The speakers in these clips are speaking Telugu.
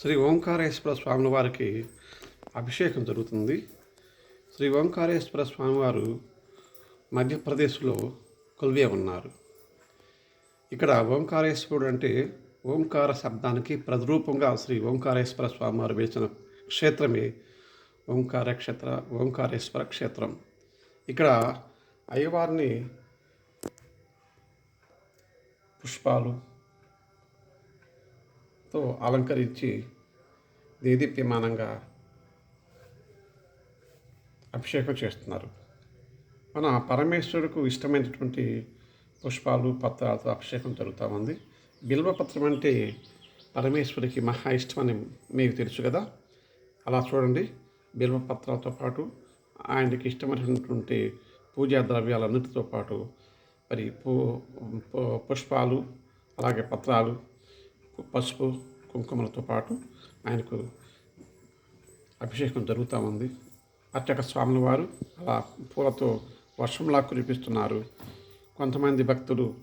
శ్రీ ఓంకారేశ్వర స్వామి వారికి అభిషేకం జరుగుతుంది. శ్రీ ఓంకారేశ్వర స్వామివారు మధ్యప్రదేశ్లో కొలువే ఉన్నారు. ఇక్కడ ఓంకారేశ్వరుడు అంటే ఓంకార శబ్దానికి ప్రతిరూపంగా శ్రీ ఓంకారేశ్వర స్వామివారు వేసిన క్షేత్రమే ఓంకార క్షేత్ర ఓంకారేశ్వర క్షేత్రం. ఇక్కడ అయ్యవారిని పుష్పాలు తో అలంకరించి దేదీప్యమానంగా అభిషేకం చేస్తున్నారు. మన పరమేశ్వరుకు ఇష్టమైనటువంటి పుష్పాలు పత్రాలతో అభిషేకం జరుగుతూ ఉంది. బిల్వపత్రం అంటే పరమేశ్వరికి మహా ఇష్టమని మీకు తెలుసు కదా? అలా చూడండి. బిల్వపత్రాలతో పాటు ఆయనకి ఇష్టమైనటువంటి పూజా ద్రవ్యాలన్నిటితో పాటు మరి పూ పుష్పాలు అలాగే పత్రాలు పసుపు కుంకుమలతో పాటు ఆయనకు అభిషేకం జరుగుతూ ఉంది. అర్చక స్వాముల వారు అలా పూలతో వర్షంలా కురిపిస్తున్నారు. కొంతమంది భక్తులు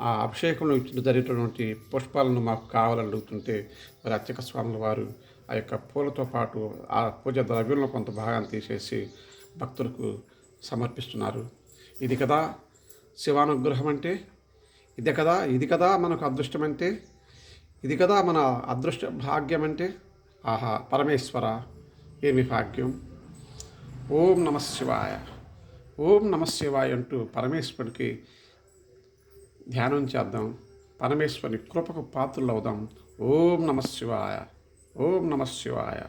ఆ అభిషేకంలో ఇచ్చిన జరిగినటువంటి పుష్పాలను మాకు కావాలని అడుగుతుంటే మరి అర్చక స్వాముల వారు ఆ యొక్క పూలతో పాటు ఆ పూజ ద్రవ్యంలో కొంత భాగాన్ని తీసేసి భక్తులకు సమర్పిస్తున్నారు. ఇది కదా శివానుగ్రహం అంటే ఇదే కదా ఇది కదా మనకు అదృష్టం అంటే ఇది కదా మన అదృష్ట భాగ్యం అంటే ఆహా పరమేశ్వర ఏమి భాగ్యం? ఓం నమ శివాయ. ఓం నమ శివాయ అంటూ పరమేశ్వరుడికి ధ్యానం చేద్దాం. పరమేశ్వరుని కృపకు పాత్రలు అవుదాం ఓం నమ శివాయ. ఓం నమ శివాయ.